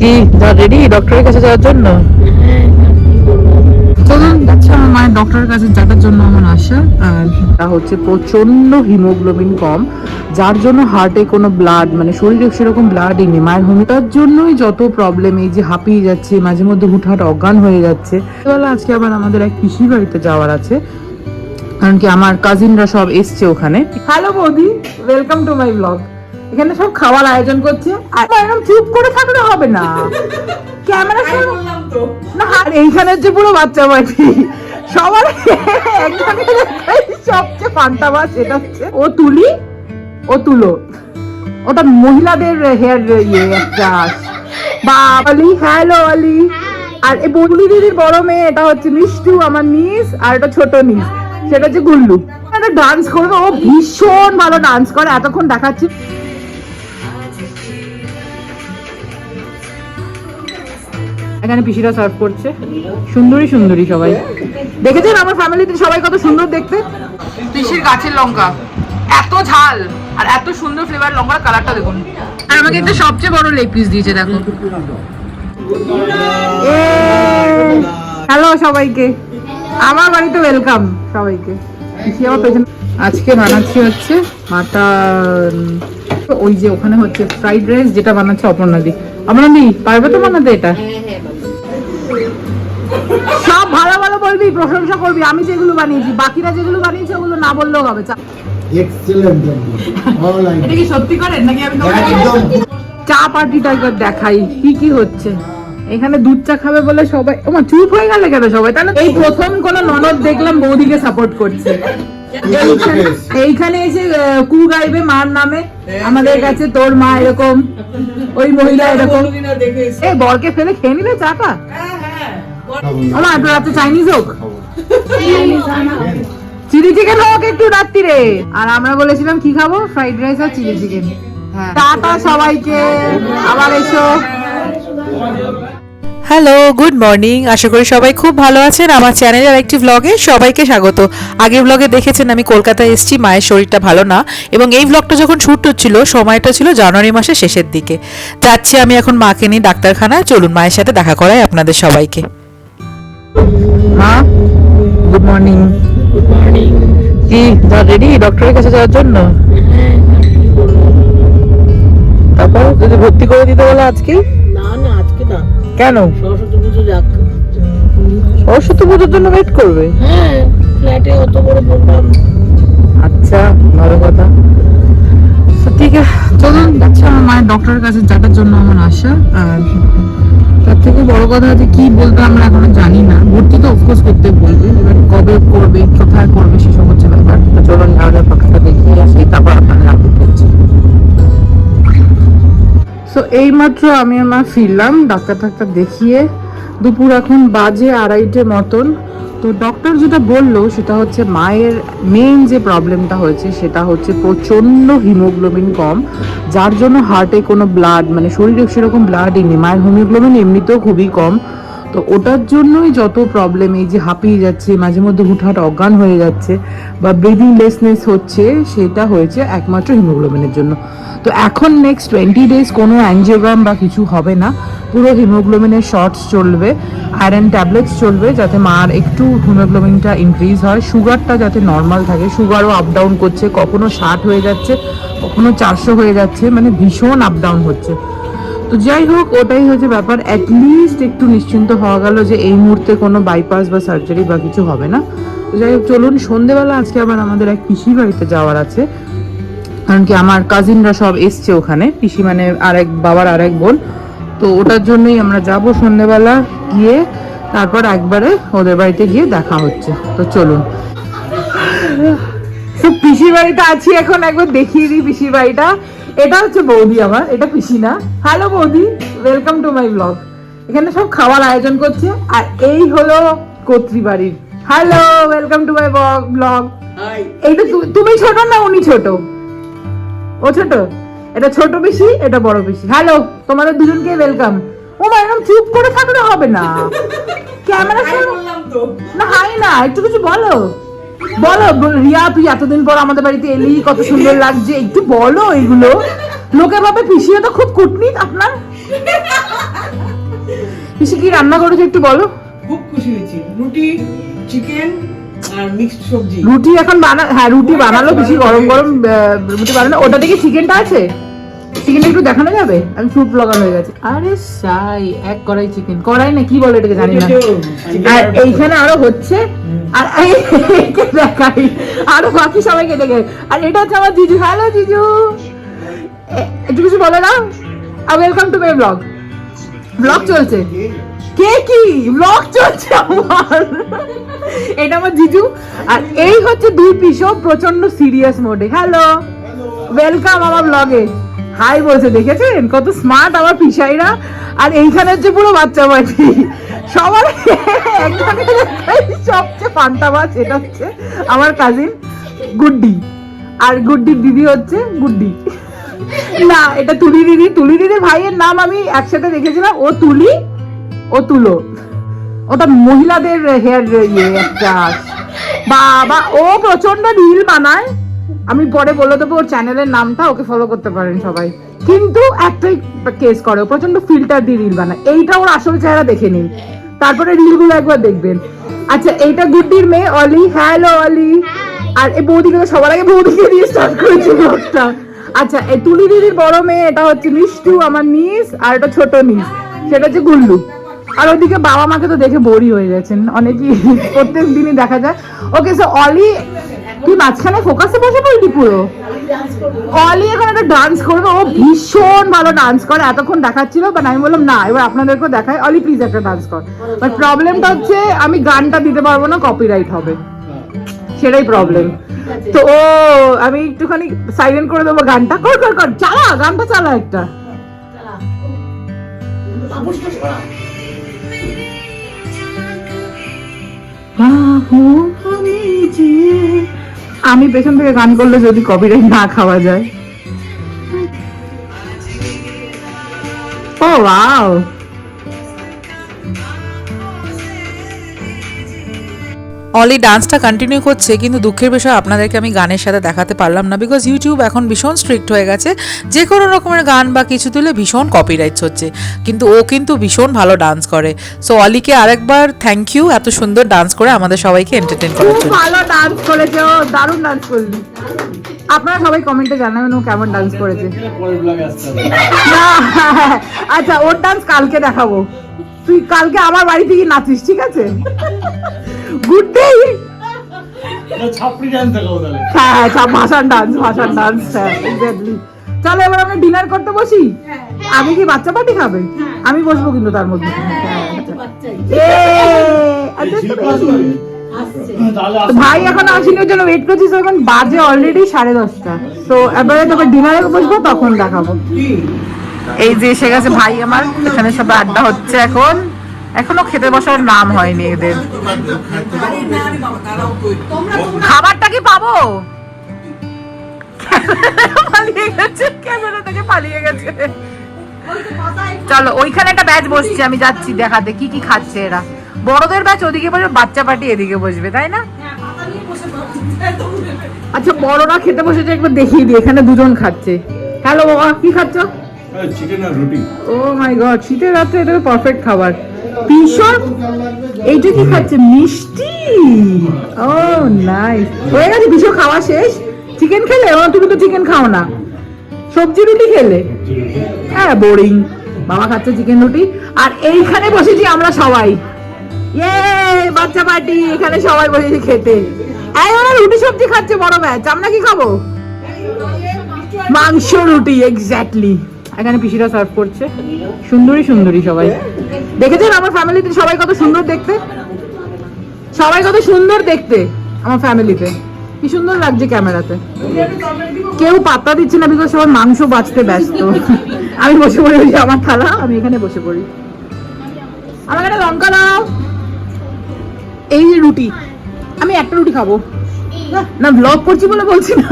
কি রেডি ডক্টরের কাছে যাওয়ার জন্য? হিমোগ্লোবিন কম, যার জন্য হার্টে কোনো ব্লাড মানে শরীরে সেরকম ব্লাডই নেই। মায়ের জন্যই যত প্রবলেম এই যে হাঁপিয়ে যাচ্ছে, মাঝে মধ্যে হুটহাট অজ্ঞান হয়ে যাচ্ছে। আজকে আবার আমাদের এক পিসির বাড়িতে যাওয়ার আছে। কারণ কি, আমার কাজিনরা সব এসছে ওখানে। হ্যালো বৌদি ওয়েলকাম টু মাই ব্লগ এখানে সব খাওয়ার আয়োজন করছে। আর এরকম চুপ করে থাকলে হবে না। ক্যামেরা না আর এইখানে হচ্ছে পুরো বাচ্চা বাচ্চি সবার সবচেয়ে ফান্টা মাছ এটা হচ্ছে ও তুলি ও তুলো। ওটা মহিলাদের হেয়ার ইয়ে একটা বা অলি হ্যালো অলি আর এই বগলি দিদির বড় মেয়ে এটা হচ্ছে মিষ্টু আমার নিস আর এটা ছোট নিস। সেটা হচ্ছে গুল্লু। একটা ডান্স করবে ও ভীষণ ভালো ডান্স করে। এতক্ষণ দেখাচ্ছি। এখানে পিসিরা সার্ভ করছে। সুন্দরী সুন্দরী সবাই। দেখেছেন আমার ফ্যামিলিতে সবাই কত সুন্দর দেখতে। পিসির গাছের লঙ্কা। এত ঝাল আর এত সুন্দর ফ্লেভার লঙ্কার কালারটা দেখুন। আর আমাকে একটা সবচেয়ে বড় লেগ পিস দিয়েছে দেখো। হ্যালো সবাইকে। আমার বাড়িতে ওয়েলকাম সবাইকে। পিসি আমার পেছনে। আজকে বানাচ্ছি হচ্ছে মাটন। ওই যে ওখানে হচ্ছে ফ্রাইড রাইস যেটা বানাচ্ছে অপর্ণাদি। অপর্ণাদি পারবে তো বানাতে এটা? সব ভালো ভালো বলবি প্রশংসা করবি আমি যেগুলো বানিয়েছি বাকিরা যেগুলো বানিয়েছে ওগুলো না বললেও হবে চা- এক্সেলেন্ট এটা কি সত্যি করেন নাকি আমি একদম। চা পার্টিটা একবার দেখাই কি কি হচ্ছে। এখানে দুধ চা খাবে বলে সবাই ওমা চুপ হয়ে গেলে কেন সবাই? তাহলে এই প্রথম কোন ননদ দেখলাম বৌদিকে সাপোর্ট করছে। এইখানে- এসে কু গাইবে মার নামে। আমাদের কাছে তোর মা এরকম ওই মহিলা এরকম। এই বরকে ফেলে খেয়ে নিলে চাটা? আমার একটু রাতে চাইনিজ হোক। চিলি চিকেন হোক একটু রাত্রিরে। আর আমরা বলেছিলাম কি খাব? ফ্রাইড রাইস আর চিলি চিকেন টাটা সবাইকে। আবার এসো। হ্যালো গুড মর্নিং আশা করি সবাই খুব ভালো আছেন। আমার চ্যানেলের একটি ব্লগে সবাইকে স্বাগত। আগের ব্লগে দেখেছেন আমি কলকাতায় এসেছি মায়ের শরীরটা ভালো না। এবং এই ব্লগটা যখন শ্যুট হচ্ছিল সময়টা ছিল জানুয়ারি মাসের শেষের দিকে। যাচ্ছি আমি এখন মাকে নিয়ে ডাক্তারখানায়। চলুন মায়ের সাথে দেখা করাই আপনাদের সবাইকে। মা গুড মর্নিং কি যা রেডি? ডক্টরের কাছে যাওয়ার জন্য? তারপর যদি ভর্তি করে দিতে বলে আজকে? না না আজকে না। কেন? সরস্বতী পুজো যাক। সরস্বতী পুজোর জন্য ওয়েট করবে? হ্যাঁ ফ্ল্যাটে অত বড় প্রোগ্রাম। আচ্ছা ভালো কথা। ঠিক আছে চলুন আচ্ছা আমার মায়ের ডক্টরের কাছে যাওয়ার জন্য আমার আশা আর তার থেকে বড় কথা হচ্ছে কি বলবে আমরা এখনও জানি না। ভর্তি তো অফকোর্স করতে বলবে, এবার কবে করবে, কোথায় করবে সেসব হচ্ছে ব্যাপার তো চলুন আমাদের পক্ষটা দেখিয়ে আসি, তারপর আপনাদের আপডেট করছি। সো এইমাত্র আমি আমার ফিরলাম ডাক্তার ডাক্তার দেখিয়ে দুপুর এখন বাজে আড়াইটে মতন। তো ডক্টর যেটা বলল, সেটা হচ্ছে মায়ের মেইন যে প্রবলেমটা হয়েছে, সেটা হচ্ছে প্রচণ্ড হিমোগ্লোবিন কম, যার জন্য হার্টে কোনো ব্লাড মানে শরীরে সেরকম ব্লাড নেই। মায়ের হিমোগ্লোবিন এমনিতেও খুবই কম। তো ওটার জন্যই যত প্রবলেম এই যে হাঁপিয়ে যাচ্ছে, মাঝে মধ্যে হুটহাট অজ্ঞান হয়ে যাচ্ছে বা ব্রিদিং লেসনেস হচ্ছে, সেটা হয়েছে একমাত্র হিমোগ্লোবিনের জন্য। তো এখন নেক্সট টোয়েন্টি ডেজ কোনো অ্যাঞ্জিওগ্রাম বা কিছু হবে না। পুরো হিমোগ্লোবিনের শর্টস চলবে আয়রন ট্যাবলেটস চলবে, যাতে মার একটু হিমোগ্লোবিনটা ইনক্রিজ হয়। সুগারটা যাতে নর্মাল থাকে। সুগারও আপ ডাউন করছে। কখনো ষাট হয়ে যাচ্ছে, কখনো চারশো হয়ে যাচ্ছে। মানে ভীষণ আপ ডাউন হচ্ছে। তো যাই হোক ওটাই হচ্ছে ব্যাপার। অ্যাটলিস্ট একটু নিশ্চিন্ত হওয়া গেল যে এই মুহূর্তে কোনো বাইপাস বা সার্জারি বা কিছু হবে না। তো যাই হোক চলুন, সন্ধেবেলা আজকে আবার আমাদের এক পিসির বাড়িতে যাওয়ার আছে। কারণ কি আমার কাজিনরা সব এসছে ওখানে। পিসি মানে আরেক বাবার আরেক বোন। তো ওটার জন্যই আমরা যাব সন্ধেবেলা গিয়ে, তারপর একবারে ওদের বাড়িতে গিয়ে দেখা হচ্ছে। তো চলুন। পিসির বাড়িতে আছি এখন, একবার দেখিয়ে দিই পিসির বাড়িটা। এটা হচ্ছে বৌদি আমার এটা পিসি না হ্যালো বৌদি ওয়েলকাম টু মাই ব্লগ এখানে সব খাওয়ার আয়োজন করছে আর এই হলো কর্তৃ বাড়ির hello welcome to my blog এইটা তুমি ছোট না উনি ছোট? ও ছোট? এটা ছোট পিসি এটা বড় পিসি। হ্যালো তোমাদের দুজনকে ওয়েলকাম ও মা এরকম চুপ করে থাকলে হবে না। ক্যামেরা না হাই না একটু কিছু বলো। বলো রিয়া তুই এতদিন পর আমাদের বাড়িতে এলি কত সুন্দর লাগছে একটু বলো এগুলো। লোকে ভাবে পিসিও তো খুব কুটনি আপনার। পিসি কি রান্না করেছে একটু বলো। খুব খুশি হয়েছি। রুটি চিকেন রুটি এখন বানা হ্যাঁ রুটি বানালো বেশি গরম গরম রুটি বানালো। ওটা থেকে চিকেনটা আছে? চিকেনটা একটু দেখানো যাবে? আমি ফুড ব্লগার হয়ে গেছি। আরে সাই এক কড়াই চিকেন কড়াই না কি বলে এটাকে জানি না। আর এইখানে আরও হচ্ছে। আর দেখাই। আরও বাকি সবাইকে দেখে। আর এটা হচ্ছে আমার জিজু। হ্যালো জিজু। একটু কিছু বলে না welcome to my blog blog চলছে। কে কি? ব্লগ চলছে আমার। এটা আমার জিজু। আর এই হচ্ছে দুই পিসো প্রচণ্ড সিরিয়াস মোডে হ্যালো ওয়েলকাম আমার ব্লগে হাই বলছে, দেখেছেন? কত স্মার্ট আমার পিসাইরা। আর এইখানে হচ্ছে পুরো বাচ্চা বাচ্চি সবার সবচেয়ে পান্তা মাছ এটা হচ্ছে আমার কাজিন গুড্ডি। আর গুড্ডির দিদি হচ্ছে গুড্ডি। না, এটা তুলি দিদি। তুলি দিদি ভাইয়ের নাম আমি একসাথে দেখেছিলাম। ও তুলি, ও তুলো। ওটা মহিলাদের হেয়ার ইয়ে একটা বাবা, ও প্রচণ্ড রিল বানায়। আমি পরে বলে দেবো ওর চ্যানেলের নামটা ওকে ফলো করতে পারেন সবাই। কিন্তু একটাই কেস করে প্রচণ্ড ফিল্টার দিয়ে রিল বানায়। এইটা ওর আসল চেহারা দেখে নিন। তারপরে রিলগুলো একবার দেখবেন। আচ্ছা এইটা গুড্ডির মেয়ে অলি। হ্যালো অলি। আর এই বৌদিকে তো সবার আগে বৌদিকে দিয়ে স্টার্ট করেছে ব্লগটা। আচ্ছা এই তুলি দিদির বড় মেয়ে এটা হচ্ছে মিষ্টু আমার নিস আর এটা ছোট নিস সেটা হচ্ছে গুল্লু। আর ওদিকে বাবা মাকে তো দেখে বোরই হয়ে গেছেন। অনেকই প্রত্যেক দিনই দেখা যায়। ওকে সো অলি তুই মাঝখানে ফোকাসে বসে পড়লি পুরো? অলি এখন একটা ডান্স করবে। ও ভীষণ ভালো ডান্স করে। এতক্ষণ দেখাচ্ছিল বাট আমি বললাম, না, এবার আপনাদেরকেও দেখাই। অলি প্লিজ একটা ডান্স কর। বাট প্রবলেমটা হচ্ছে, আমি গানটা দিতে পারব না কপিরাইট হবে। সেটাই প্রবলেম তো ও, আমি একটুখানি সাইলেন্ট করে দেবো গানটা। কর কর কর, চালা, গানটা চালা একটা। বাহু আমি যে আমি পেছন থেকে গান করলে যদি কপিরাইট না খাওয়া যায়। ও ওয়াও অলি ডান্সটা কন্টিনিউ করছে কিন্তু দুঃখের বিষয় আপনাদেরকে আমি গানের সাথে দেখাতে পারলাম না বিকজ ইউটিউব এখন ভীষণ স্ট্রিক্ট হয়ে গেছে। যে কোনো রকমের গান বা কিছু তুলে ভীষণ কপিরাইটস হচ্ছে কিন্তু ও কিন্তু ভীষণ ভালো ডান্স করে। সো অলিকে আরেকবার থ্যাংক ইউ এত সুন্দর ডান্স করে আমাদের সবাইকে এন্টারটেন করার জন্য। ভালো ডান্স করেছে ও দারুণ ডান্স করলি আপনারা সবাই কমেন্টে জানাবেন ও কেমন ডান্স করেছে। আচ্ছা ওর ডান্স কালকে দেখাবো। তুই কালকে আমার বাড়িতে গিয়ে নাচিস ঠিক আছে? গুড ডে হ্যাঁ হ্যাঁ সব ভাষান ডান্স ভাষান ডান্স হ্যাঁ এক্স্যাক্টলি চলো এবার আমরা ডিনার করতে বসি? আগে কি বাচ্চা পার্টি খাবে? আমি বসবো কিন্তু তার মধ্যে। হ্যাঁ, আচ্ছা। ভাই এখন আসেনি ওর জন্য ওয়েট করছিস এখন বাজে অলরেডি সাড়ে দশটা। তো এবারে তোকে ডিনারে বসবো তখন দেখাবো। এই যে এসে গেছে ভাই আমার, এখানে সব আড্ডা হচ্ছে এখন। এখনও খেতে বসার নাম হয়নি এদের। খাবারটা কি পাবো? চলো, ওইখানে একটা ব্যাচ বসছে, আমি যাচ্ছি দেখাতে, কি কি খাচ্ছে এরা। বড়দের ব্যাচ ওদিকে বসবে, বাচ্চা পার্টি এদিকে বসবে, তাই না? আচ্ছা বড়রা খেতে বসেছে, একবার দেখিয়ে দিই, এখানে দুজন খাচ্ছে। হ্যালো, বাবা, কি খাচ্ছ? চিকেন রুটি। ও শীতের পারফেক্ট খাবার। এইটা কি খাচ্ছে? মিষ্টি? ও নাইস হয়ে গেছে খাওয়া শেষ। চিকেন খেলে? তুমি তো চিকেন খাও না। সবজি রুটি খেলে? হ্যাঁ বোরিং বাবা খাচ্ছে চিকেন রুটি। আর এইখানে বসেছি আমরা সবাই। বাচ্চা পার্টি এখানে সবাই বসেছি খেতে। রুটি সবজি খাচ্ছে, বড় ব্যাচ আমরা কি খাব? মাংস রুটি এক্স্যাক্টলি এখানে পিসিরা সার্ভ করছে। সুন্দরী সুন্দরী সবাই। দেখেছেন আমার ফ্যামিলিতে সবাই কত সুন্দর দেখতে? সবাই কত সুন্দর দেখতে আমার ফ্যামিলিতে। কি সুন্দর লাগছে ক্যামেরাতে। কেউ পাত্তা দিচ্ছে না বিকজ সবার মাংস বাঁচতে ব্যস্ত। আমি বসে পড়ি আমার থালা, আমি এখানে বসে পড়ি। আমার একটা লঙ্কা দাও। এই যে রুটি। আমি একটা রুটি খাব। না ব্লগ করছি বলে বলছি না।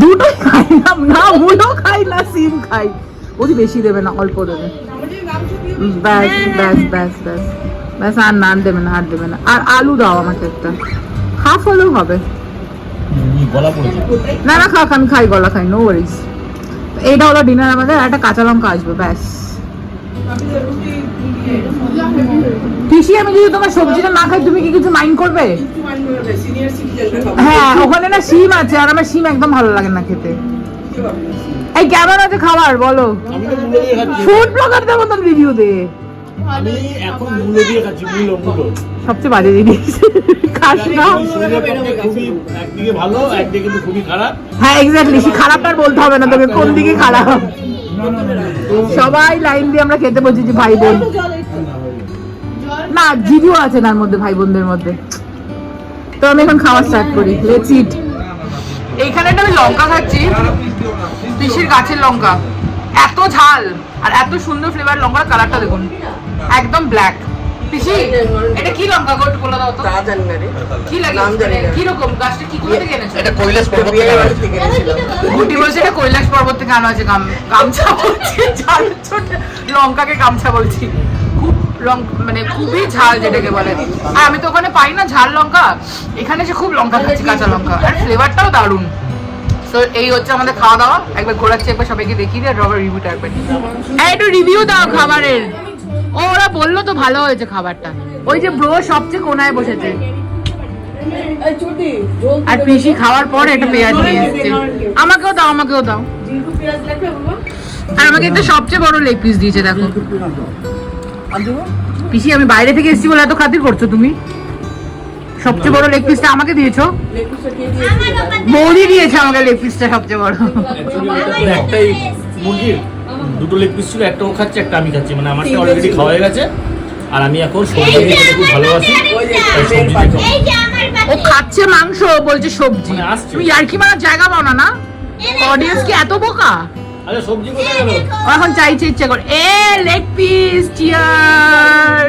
দুটোই খাই না না মুলো খাই না সিম খাই। ওদি বেশি দেবে না অল্প দেবে। ব্যাস ব্যাস ব্যাস ব্যাস। ব্যাস আর নান দেবে না আর দেবে না। আর আলু দাও আমাকে একটা। হাফ হলেও হবে। না না খাক আমি খাই গলা খাই নো ওয়ারিজ এইটা হলো ডিনার আমাদের একটা কাঁচা লঙ্কা আসবে ব্যাস। পিসি আমি যদি তোমার সবজিটা না খাই তুমি কি কিছু মাইন্ড করবে? হ্যাঁ ওখানে না শিম আছে আর আমার শিম একদম ভালো লাগে না খেতে। এই কেমন আছে খাবার বলো? ফুড ব্লগারদের মতন রিভিউ দে। আমি এখন দিয়ে খাচ্ছি সবচেয়ে বাজে জিনিস। খাস না। একদিকে ভালো একদিকে কিন্তু খুবই খারাপ। হ্যাঁ এক্স্যাক্টলি খারাপটা আর বলতে হবে না তোকে কোন দিকে খারাপ? সবাই লাইন দিয়ে আমরা খেতে বসেছি, ভাই বোন। না জিজু আছে তার মধ্যে, ভাই বোনদের মধ্যে। তো আমি এখন খাওয়া স্টার্ট করি। লেটস ইট এইখানে একটা আমি লঙ্কা খাচ্ছি। পিসির গাছের লঙ্কা। এত ঝাল আর এত সুন্দর ফ্লেভার লঙ্কার কালারটা দেখুন। একদম ব্ল্যাক পিসি এটা কি লঙ্কা গোট বলে দাও তো? তা জানি না রে। কি লাগে নাম জানি না। কি রকম গাছটা কি করে থেকে এনেছো? এটা কৈলাস পর্বত থেকে গুটি বলছে এটা কৈলাস পর্বত থেকে আনা আছে গাম গামছা বলছি ঝাল ছোট। লঙ্কাকে গামছা বলছি। খুব মানে খুবই ঝাল যেটাকে বলে। আর আমি তো ওখানে পাই না ঝাল লঙ্কা। এখানে এসে খুব লঙ্কা খাচ্ছি কাঁচা লঙ্কা। আর ফ্লেভারটাও দারুণ। তো এই হচ্ছে আমাদের খাওয়া দাওয়া। একবার ঘোরাচ্ছি একবার সবাইকে দেখিয়ে দিয়ে রবার রিভিউটা একবার হ্যাঁ একটু রিভিউ দাও খাবারের। ওরা বলল তো ভালো হয়েছে খাবারটা। ওই যে ব্রো সবচেয়ে কোনায় বসেছে। আর পিসি খাওয়ার পর একটা পেঁয়াজ নিয়ে এসছে। আমাকেও দাও আমাকেও দাও। আর আমাকে একটা সবচেয়ে বড় লেগ পিস দিয়েছে দেখো। পিসি আমি বাইরে থেকে এসেছি বলে এত খাতির করছ তুমি? সবচেয়ে বড় লেগ পিসটা আমাকে দিয়েছ? লেকুসটা কে দিয়েছে? বৌদি দিয়েছে আমাকে লেগ পিসটা সবচেয়ে বড়। দুটো লেগ পিস ছিল একটা ও খাচ্ছে একটা আমি খাচ্ছি। মানে আমারটা অলরেডি খাওয়া হয়ে গেছে আর আমি এখন সবজি খেতে খুব ভালোবাসি তাই সবজি ও খাচ্ছে মাংস বলছে সবজি। মানে। তুমি ইয়ার্কি মারার জায়গা পাও না না? অডিয়েন্স কি এত বোকা? আরে সবজি কোথায় গেল? এখন চাইছে ইচ্ছে করে। এ লেগ পিস চিয়ার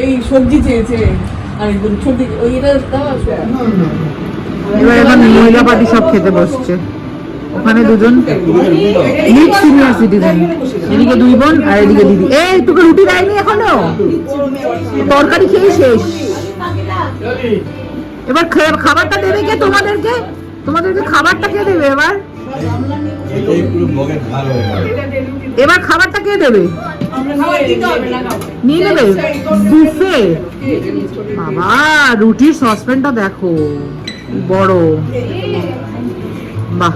এই সবজি চেয়েছে। আর একদম সবজি ওই এটা দাও আছে এবার এখন মহিলা পার্টি সব খেতে বসছে। ওখানে দুজন লিড সিনিয়র সিটিজেন এদিকে দুই বোন আর এদিকে দিদি। এই তোকে রুটি দেয়নি এখনও? তরকারি খেয়ে শেষ। এবার খাবারটা দেবে কে তোমাদেরকে? তোমাদেরকে খাবারটা কে দেবে এবার? এবার খাবারটা কে দেবে? নিয়ে নেবে? বুফে বাবা, রুটির সসপ্যানটা দেখো। বড়। বাহ।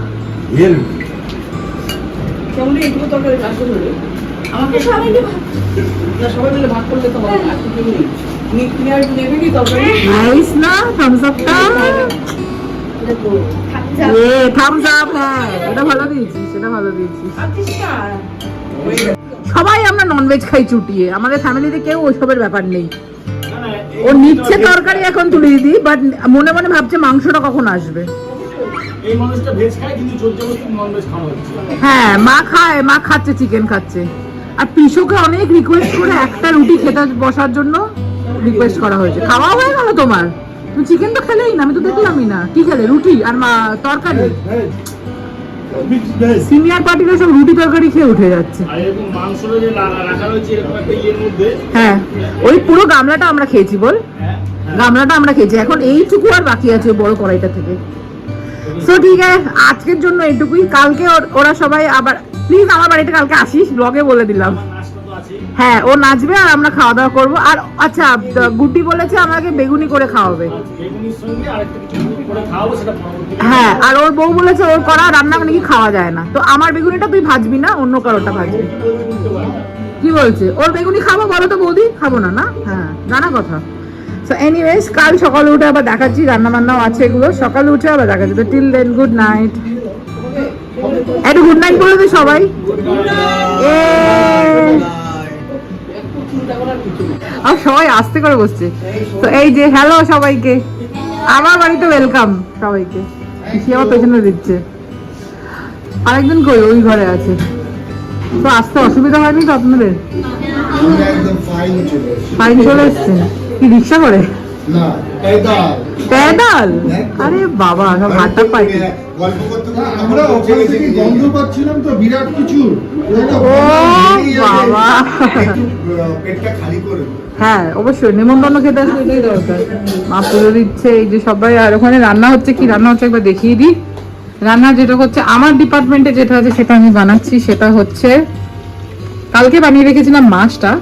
আমাকে সবাই মিলে ভাগ করলে তো হবে নি- থামস আপ হ্যাঁ এটা ভালো দিয়েছিস সেটা ভালো দিয়েছিস। সবাই আমরা ননভেজ খাই চুটিয়ে আমাদের ফ্যামিলিতে কেউ ওইসবের ব্যাপার নেই। ও নিচ্ছে তরকারি এখন তুলে দিদি বাট মনে মনে ভাবছে মাংসটা কখন আসবে। হ্যাঁ মা খায় মা খাচ্ছে চিকেন খাচ্ছে। আর পিসোকে অনেক রিকোয়েস্ট করে একটা রুটি খেতে বসার জন্য রিকোয়েস্ট করা হয়েছে। খাওয়া হয়ে গেল তোমার। তুমি চিকেন তো খেলেই না আমি তো দেখলামই না। কি খেলে? রুটি আর মা তরকারি? সিনিয়র পার্টিরা সব রুটি তরকারি খেয়ে উঠে যাচ্ছে। হ্যাঁ ওই পুরো গামলাটা আমরা খেয়েছি বল। হ্যাঁ গামলাটা আমরা খেয়েছি এখন এইটুকু আর বাকি আছে বড় কড়াইটা থেকে। সো ঠিক আছে আজকের জন্য এইটুকুই। কালকে ওর- সবাই আবার প্লিজ আমার বাড়িতে কালকে আসিস ব্লগে বলে দিলাম। হ্যাঁ ও নাচবে আর আমরা খাওয়া দাওয়া করব। আর আচ্ছা গুটি বলেছে আমাকে বেগুনি করে খাওয়াবে। হ্যাঁ আর ওর বউ বলেছে ওর করা রান্না নাকি খাওয়া যায় না। তো আমার বেগুনিটা তুই ভাজবি না অন্য কারোটা ভাজবি। কি বলছে? ওর বেগুনি খাব বলো তো বৌদি খাব না না? হ্যাঁ জানা কথা। সো এনিওয়েজ কাল সকালে উঠে আবার দেখাচ্ছি রান্না বান্নাও আছে এগুলো। সকালে উঠে আবার দেখাচ্ছি। তো টিল দেন গুড নাইট একটু গুড নাইট বলে দে সবাই। আর সবাই আস্তে করে বসছে। তো এই যে হ্যালো সবাইকে। আমার বাড়িতে ওয়েলকাম সবাইকে। সে আমার পেছনে দিচ্ছে। আরেকজন কই? ওই ঘরে আছে। তো আসতে অসুবিধা হয়নি তো আপনাদের? ফাইন চলে এসেছি। কি রিক্সা করে? না। প্যাদাল আরে বাবা সব হাতটা পাই গল্প করতে করতে আমরা ওখান থেকে গন্ধ পাচ্ছিলাম তো বিরাট কিছু। ও। বাবা। পেটটা খালি করে হ্যাঁ অবশ্যই নেমন্তন্ন খেতে আসলে এটাই দরকার। মা পুজো দিচ্ছে এই যে সবাই আর ওখানে রান্না হচ্ছে কি? রান্না হচ্ছে একবার দেখিয়ে দিই। রান্না যেটা হচ্ছে আমার ডিপার্টমেন্টে যেটা আছে সেটা আমি বানাচ্ছি সেটা হচ্ছে কালকে বানিয়ে রেখেছিলাম মাছটা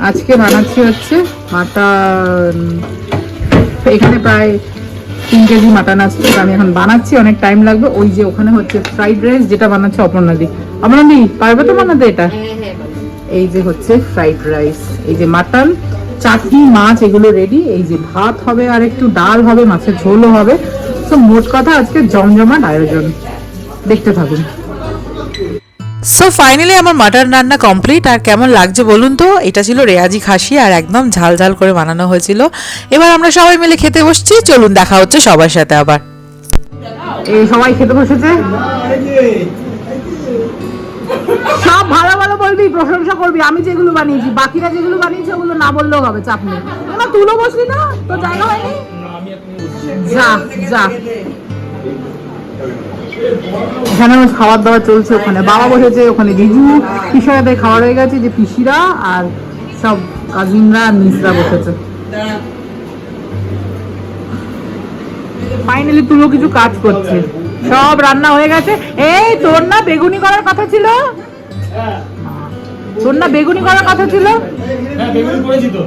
আজকে বানাচ্ছি হচ্ছে মাটন। এখানে প্রায় তিন কেজি মাটন আছে তো আমি এখন বানাচ্ছি অনেক টাইম লাগবে। ওই যে ওখানে হচ্ছে ফ্রাইড রাইস যেটা বানাচ্ছে অপর্ণাদি অপর্ণাদি পারবে তো বানাতে এটা? এই যে হচ্ছে ফ্রাইড রাইস এই যে মাটন চাটনি মাছ এগুলো রেডি এই যে ভাত হবে আর একটু ডাল হবে মাছের ঝোলও হবে। তো মোট কথা আজকে জমজমাট আয়োজন। দেখতে থাকুন। সো ফাইনালি আমার মাটন রান্না কমপ্লিট আর কেমন লাগছে বলুন তো? এটা ছিল রেয়াজি খাসি আর একদম ঝাল ঝাল করে বানানো হয়েছিল। এবার আমরা সবাই মিলে খেতে বসছি। চলুন, দেখা হচ্ছে সবার সাথে আবার। এই সবাই খেতে বসেছে? সব ভালো ভালো বলবি, প্রশংসা করবি। আমি যেগুলো বানিয়েছি, বাকিরা যেগুলো বানিয়েছে, ওগুলো না বললেও হবে, চাপ নেই। তুলো বসলি না তো জায়গা হয়নি? যা যা। এখানে খাবার দাবার চলছে ওখানে। বাবা বসেছে ওখানে জিজু পিসারাদের খাবার হয়ে গেছে যে পিসিরা আর সব কাজিনরা মিসরা বসেছে। ফাইনালি তুলো কিছু কাজ করছে। সব রান্না হয়ে গেছে। এই, তোর না বেগুনি করার কথা ছিল? তোর না বেগুনি করার কথা ছিল?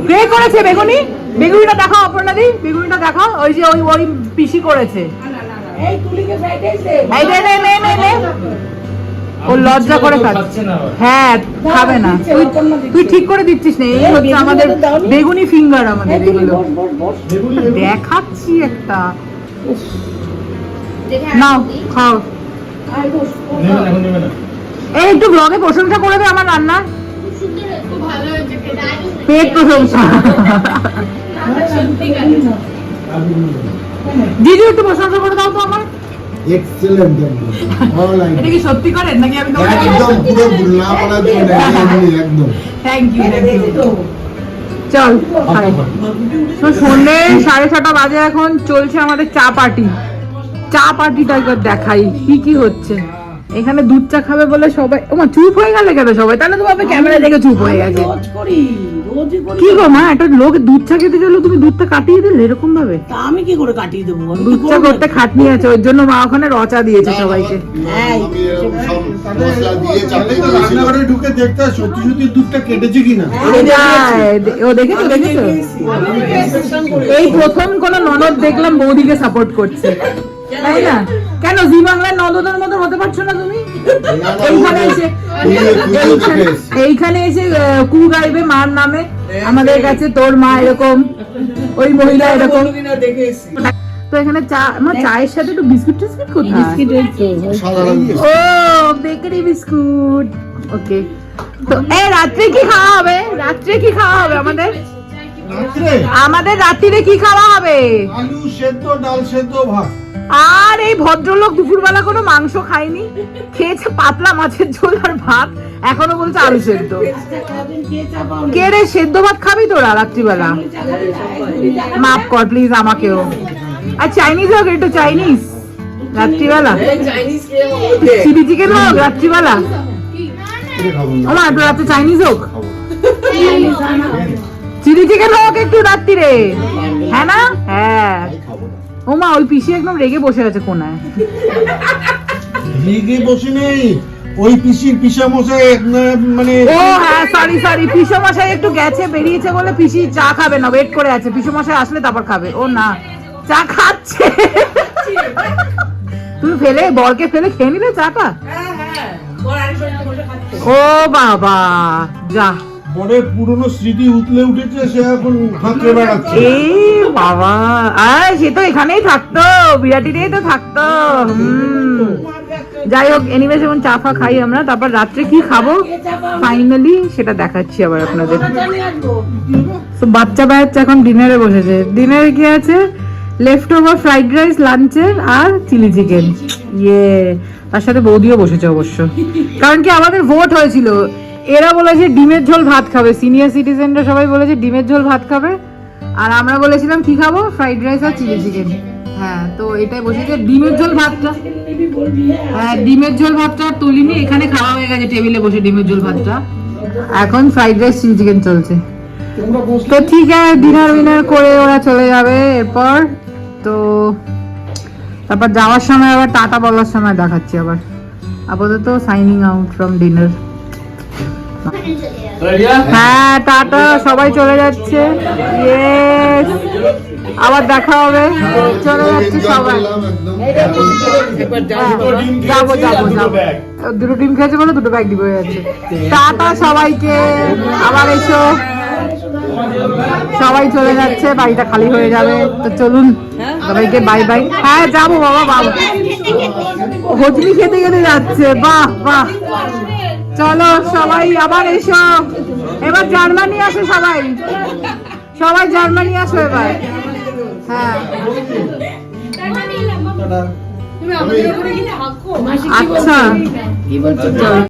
কে করেছে বেগুনি? বেগুনিটা দেখাও অপর্ণা দি বেগুনিটা দেখাও। ওই যে ওই ওই পিসি করেছে। এই তুলিকে ফ্রাইড রাইস দে এই নে নে নে নে নে। ও লজ্জা করে খাচ্ছে। হ্যাঁ খাবে না। তুই তুই ঠিক করে দিচ্ছিস না এই হচ্ছে আমাদের বেগুনি ফিঙ্গার আমাদের এগুলো। দেখাচ্ছি একটা। নাও খাও। এই একটু ব্লগে প্রশংসা করে দে আমার রান্না। পেট প্রশংসা। দিদি একটু প্রশংসা করে দাও তো আমার এক্সেলেন্ট একদম। এটা কি সত্যি করেন নাকি আমি একদম পুরো না বলা যাবে না একদম। থ্যাংক ইউ চল তো সন্ধ্যে সাড়ে ছটা বাজে এখন চলছে আমাদের চা পার্টি। চা পার্টিটা একবার দেখাই কি কি হচ্ছে। এখানে দুধ চা খাবে বলে সবাই ওমা চুপ হয়ে গেলে কেন সবাই? তাহলে তো ভাবে ক্যামেরা দেখে চুপ হয়ে গেছে। কি গো মা একটা লোক দুধ চা খেতে গেল তুমি দুধটা কাটিয়ে দিলে এরকম ভাবে তা আমি কি করে কাটিয়ে দেবো? দুধ চা করতে খাটনি আছে ওর জন্য মা ওখানে রচা দিয়েছে সবাইকে। আমি এরকম সব মশলা দিয়ে চাপতে রান্নাঘরে ঢুকে দেখতে সত্যি সত্যি দুধটা কেটেছে কিনা? ও দেখেছ দেখেছ? এই প্রথম কোন ননদ দেখলাম বৌদিকে সাপোর্ট করছে। তাই না? কেন জি বাংলার ননদের মতো হতে পারছ না তুমি? এইখানে এসে এইখানে- এসে কু গাইবে মার নামে। আমাদের কাছে তোর মা এরকম ওই মহিলা এরকম। তো এখানে চা আমার চায়ের সাথে একটু বিস্কুট টিস্কুট কোথায়? সাধারণ ও বেকারি বিস্কুট। ওকে। তো এ রাত্রে কি খাওয়া হবে? রাত্রে কি খাওয়া হবে আমাদের? আমাদের রাত্রিরে কি খাওয়া হবে? আলু সেদ্ধ ডাল সেদ্ধ ভাত। আর এই ভদ্রলোক দুপুরবেলা কোনো মাংস খায়নি। খেয়েছে পাতলা মাছের ঝোল আর ভাত। এখনও বলছে আলু সেদ্ধ। কে রে সেদ্ধ ভাত খাবি তোরা রাত্রিবেলা? মাফ কর প্লিজ আমাকেও। আর চাইনিজ হোক একটু চাইনিজ রাত্রিবেলা। চিলি চিকেন হোক রাত্রিবেলা? আমার একটু রাত্রে চাইনিজ হোক। চিলি চিকেন হোক একটু রাত্রিরে হ্যাঁ না? হ্যাঁ। ওমা ওই পিসি একদম রেগে বসে আছে কোনায়। লিগে বসে নেই। ওই পিসির পিসা মশাই মানে ও হ্যাঁ সরি সরি পিসো মশাই একটু গেছে বেরিয়েছে বলে পিসি চা খাবে না ওয়েট করে আছে। পিসো মশাই আসলে তারপর খাবে। ও না চা খাচ্ছে। তুমি ফেলে বরকে ফেলে খেয়ে নিলে চাটা ও বাবা যা। বড় পুরনো স্মৃতি উতলে উঠেছে, সে এখন হাঁকে বেড়াচ্ছে। এই বাবা, আয়, সে তো এখানেই থাকতো বিরাটিতেই তো থাকতো যাই হোক এনিওয়ে যেমন চা ফা খাই আমরা, তারপর রাত্রে কি খাব? ফাইনালি সেটা দেখাচ্ছি আবার আপনাদের। তো বাচ্চা বাচ্চা এখন ডিনারে বসেছে। ডিনারে কি আছে? লেফট ওভার ফ্রাইড রাইস লাঞ্চের আর চিলি চিকেন ইয়ে তার সাথে বৌদিও বসেছে অবশ্য। কারণ কি, আমাদের ভোট হয়েছিল। এরা বলেছে ডিমের ঝোল ভাত খাবে। সিনিয়র সিটিজেনরা সবাই বলেছে ডিমের ঝোল ভাত খাবে। আর আমরা বলেছিলাম কি খাব? ফ্রাইড রাইস আর চিলি চিকেন হ্যাঁ তো এটাই বসেছে ডিমের ঝোল ভাতটা। হ্যাঁ ডিমের ঝোল ভাতটা তুলিনি এখানে খাওয়া হয়ে গেছে টেবিলে বসে ডিমের ঝোল ভাতটা। এখন ফ্রাইড রাইস চিলি চিকেন চলছে। তো ঠিক আছে ডিনার উইনার করে ওরা চলে যাবে এরপর। তো তারপর যাওয়ার সময় আবার টাটা বলার সময় দেখাচ্ছি আবার। আপাতত সাইনিং আউট ফ্রম ডিনার হ্যাঁ টাটা সবাই চলে যাচ্ছে। আবার দেখা হবে। চলে যাচ্ছে সবাই। যাব যাব যাব। দুটো ডিম খেয়েছে বলে দুটো ব্যাগ দিব যাচ্ছে। টাটা সবাইকে। আবার এসো। সবাই চলে যাচ্ছে বাড়িটা খালি হয়ে যাবে। তো চলুন সবাইকে বাই বাই হ্যাঁ যাব বাবা বাবা। হজলি খেতে খেতে যাচ্ছে। বাহ বাহ। চলো সবাই আবার এসো। এবার জার্মানি আসো সবাই। সবাই জার্মানি আসো এবার। হ্যাঁ। আচ্ছা।